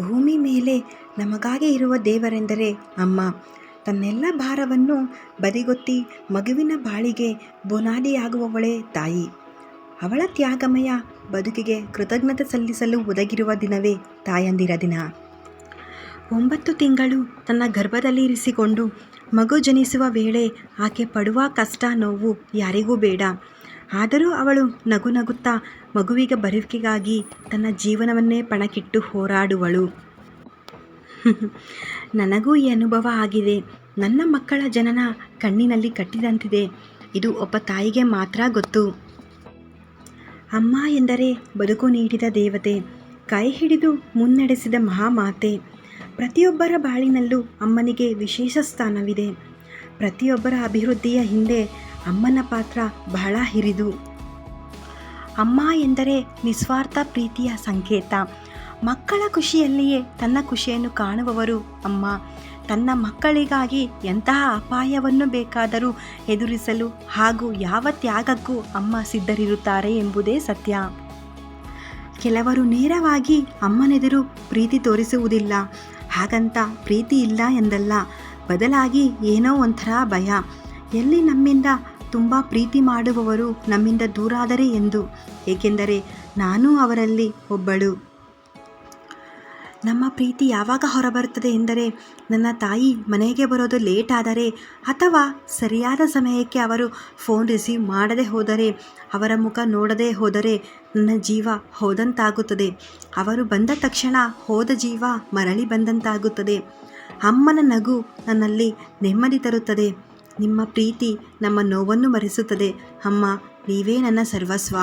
ಭೂಮಿ ಮೇಲೆ ನಮಗಾಗಿ ಇರುವ ದೇವರೆಂದರೆ ಅಮ್ಮ. ತನ್ನೆಲ್ಲ ಭಾರವನ್ನು ಬದಿಗೊತ್ತಿ ಮಗುವಿನ ಬಾಳಿಗೆ ಬುನಾದಿಯಾಗುವವಳೇ ತಾಯಿ. ಅವಳ ತ್ಯಾಗಮಯ ಬದುಕಿಗೆ ಕೃತಜ್ಞತೆ ಸಲ್ಲಿಸಲು ಒದಗಿರುವ ದಿನವೇ ತಾಯಂದಿರ ದಿನ. ಒಂಬತ್ತು ತಿಂಗಳು ತನ್ನ ಗರ್ಭದಲ್ಲಿ ಇರಿಸಿಕೊಂಡು ಮಗು ಜನಿಸುವ ವೇಳೆ ಆಕೆ ಪಡುವ ಕಷ್ಟ ನೋವು ಯಾರಿಗೂ ಬೇಡ. ಆದರೂ ಅವಳು ನಗು ನಗುತ್ತಾ ಮಗುವಿಗೆ ಬರುವಿಕೆಗಾಗಿ ತನ್ನ ಜೀವನವನ್ನೇ ಪಣಕ್ಕಿಟ್ಟು ಹೋರಾಡುವಳು. ನನಗೂ ಈ ಅನುಭವ ಆಗಿದೆ. ನನ್ನ ಮಕ್ಕಳ ಜನನ ಕಣ್ಣಿನಲ್ಲಿ ಕಟ್ಟಿದಂತಿದೆ. ಇದು ಒಬ್ಬ ತಾಯಿಗೆ ಮಾತ್ರ ಗೊತ್ತು. ಅಮ್ಮ ಎಂದರೆ ಬದುಕು ನೀಡಿದ ದೇವತೆ. ಕೈ ಹಿಡಿದು ಮುನ್ನಡೆಸಿದ ಮಹಾಮಾತೆ. ಪ್ರತಿಯೊಬ್ಬರ ಬಾಳಿನಲ್ಲೂ ಅಮ್ಮನಿಗೆ ವಿಶೇಷ ಸ್ಥಾನವಿದೆ. ಪ್ರತಿಯೊಬ್ಬರ ಅಭಿವೃದ್ಧಿಯ ಹಿಂದೆ ಅಮ್ಮನ ಪಾತ್ರ ಬಹಳ ಹಿರಿದು. ಅಮ್ಮ ಎಂದರೆ ನಿಸ್ವಾರ್ಥ ಪ್ರೀತಿಯ ಸಂಕೇತ. ಮಕ್ಕಳ ಖುಷಿಯಲ್ಲಿಯೇ ತನ್ನ ಖುಷಿಯನ್ನು ಕಾಣುವವರು ಅಮ್ಮ. ತನ್ನ ಮಕ್ಕಳಿಗಾಗಿ ಎಂತಹ ಅಪಾಯವನ್ನು ಬೇಕಾದರೂ ಎದುರಿಸಲು ಹಾಗೂ ಯಾವ ತ್ಯಾಗಕ್ಕೂ ಅಮ್ಮ ಸಿದ್ಧರಿರುತ್ತಾರೆ ಎಂಬುದೇ ಸತ್ಯ. ಕೆಲವರು ನೇರವಾಗಿ ಅಮ್ಮನೆದುರು ಪ್ರೀತಿ ತೋರಿಸುವುದಿಲ್ಲ. ಹಾಗಂತ ಪ್ರೀತಿ ಇಲ್ಲ ಎಂದಲ್ಲ. ಬದಲಾಗಿ ಏನೋ ಒಂಥರ ಭಯ. ಎಲ್ಲಿ ನಮ್ಮಿಂದ ತುಂಬ ಪ್ರೀತಿ ಮಾಡುವವರು ನಮ್ಮಿಂದ ದೂರಾದರೆ ಎಂದು, ಏಕೆಂದರೆ ನಾನೂ ಅವರಲ್ಲಿ ಒಬ್ಬಳು. ನಮ್ಮ ಪ್ರೀತಿ ಯಾವಾಗ ಹೊರಬರುತ್ತದೆ ಎಂದರೆ, ನನ್ನ ತಾಯಿ ಮನೆಗೆ ಬರೋದು ಲೇಟ್ ಆದರೆ ಅಥವಾ ಸರಿಯಾದ ಸಮಯಕ್ಕೆ ಅವರು ಫೋನ್ ರಿಸೀವ್ ಮಾಡದೆ ಹೋದರೆ, ಅವರ ಮುಖ ನೋಡದೆ ಹೋದರೆ ನನ್ನ ಜೀವ ಹೋದಂತಾಗುತ್ತದೆ. ಅವರು ಬಂದ ತಕ್ಷಣ ಹೋದ ಜೀವ ಮರಳಿ ಬಂದಂತಾಗುತ್ತದೆ. ಅಮ್ಮನ ನಗು ನನ್ನಲ್ಲಿ ನೆಮ್ಮದಿ ತರುತ್ತದೆ. ನಿಮ್ಮ ಪ್ರೀತಿ ನಮ್ಮ ನೋವನ್ನು ಮರೆಸುತ್ತದೆ. ಅಮ್ಮ, ನೀವೇ ನನ್ನ ಸರ್ವಸ್ವ.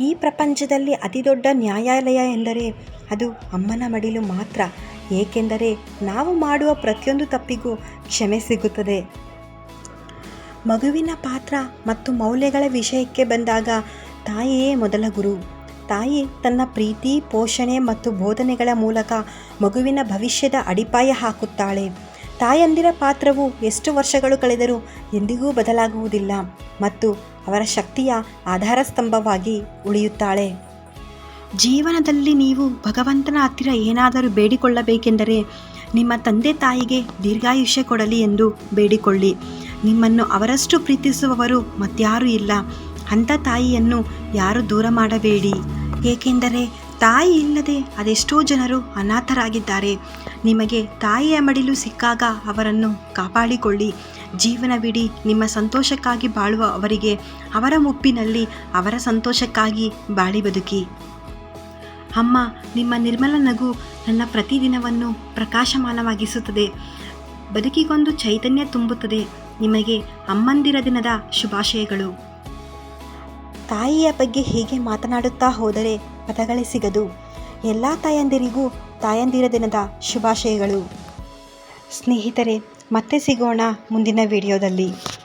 ಈ ಪ್ರಪಂಚದಲ್ಲಿ ಅತಿದೊಡ್ಡ ನ್ಯಾಯಾಲಯ ಎಂದರೆ ಅದು ಅಮ್ಮನ ಮಡಿಲು ಮಾತ್ರ. ಏಕೆಂದರೆ ನಾವು ಮಾಡುವ ಪ್ರತಿಯೊಂದು ತಪ್ಪಿಗೂ ಕ್ಷಮೆ ಸಿಗುತ್ತದೆ. ಮಗುವಿನ ಪಾತ್ರ ಮತ್ತು ಮೌಲ್ಯಗಳ ವಿಷಯಕ್ಕೆ ಬಂದಾಗ ತಾಯಿಯೇ ಮೊದಲ ಗುರು. ತಾಯಿ ತನ್ನ ಪ್ರೀತಿ, ಪೋಷಣೆ ಮತ್ತು ಬೋಧನೆಗಳ ಮೂಲಕ ಮಗುವಿನ ಭವಿಷ್ಯದ ಅಡಿಪಾಯ ಹಾಕುತ್ತಾಳೆ. ತಾಯಂದಿರ ಪಾತ್ರವು ಎಷ್ಟು ವರ್ಷಗಳು ಕಳೆದರೂ ಎಂದಿಗೂ ಬದಲಾಗುವುದಿಲ್ಲ ಮತ್ತು ಅವರ ಶಕ್ತಿಯ ಆಧಾರ ಸ್ತಂಭವಾಗಿ ಉಳಿಯುತ್ತಾಳೆ. ಜೀವನದಲ್ಲಿ ನೀವು ಭಗವಂತನ ಹತ್ತಿರ ಏನಾದರೂ ಬೇಡಿಕೊಳ್ಳಬೇಕೆಂದರೆ ನಿಮ್ಮ ತಂದೆ ತಾಯಿಗೆ ದೀರ್ಘಾಯುಷ್ಯ ಕೊಡಲಿ ಎಂದು ಬೇಡಿಕೊಳ್ಳಿ. ನಿಮ್ಮನ್ನು ಅವರಷ್ಟು ಪ್ರೀತಿಸುವವರು ಮತ್ಯಾರೂ ಇಲ್ಲ. ಅಂಥ ತಾಯಿಯನ್ನು ಯಾರು ದೂರ ಮಾಡಬೇಡಿ. ಏಕೆಂದರೆ ತಾಯಿ ಇಲ್ಲದೆ ಅದೆಷ್ಟೋ ಜನರು ಅನಾಥರಾಗಿದ್ದಾರೆ. ನಿಮಗೆ ತಾಯಿಯ ಮಡಿಲು ಸಿಕ್ಕಾಗ ಅವರನ್ನು ಕಾಪಾಡಿಕೊಳ್ಳಿ. ಜೀವನವಿಡೀ ನಿಮ್ಮ ಸಂತೋಷಕ್ಕಾಗಿ ಬಾಳುವ ಅವರಿಗೆ, ಅವರ ಮುಪ್ಪಿನಲ್ಲಿ ಅವರ ಸಂತೋಷಕ್ಕಾಗಿ ಬಾಳಿ ಬದುಕಿ. ಅಮ್ಮ, ನಿಮ್ಮ ನಿರ್ಮಲ ನಗು ನನ್ನ ಪ್ರತಿದಿನವನ್ನು ಪ್ರಕಾಶಮಾನವಾಗಿಸುತ್ತದೆ. ಬದುಕಿಗೊಂದು ಚೈತನ್ಯ ತುಂಬುತ್ತದೆ. ನಿಮಗೆ ಅಮ್ಮಂದಿರ ದಿನದ ಶುಭಾಶಯಗಳು. ತಾಯಿಯ ಬಗ್ಗೆ ಹೀಗೆ ಮಾತನಾಡುತ್ತಾ ಹೋದರೆ ಪದಗಳೇ ಸಿಗದು. ಎಲ್ಲ ತಾಯಂದಿರಿಗೂ ತಾಯಂದಿರ ದಿನದ ಶುಭಾಶಯಗಳು. ಸ್ನೇಹಿತರೆ, ಮತ್ತೆ ಸಿಗೋಣ ಮುಂದಿನ ವಿಡಿಯೋದಲ್ಲಿ.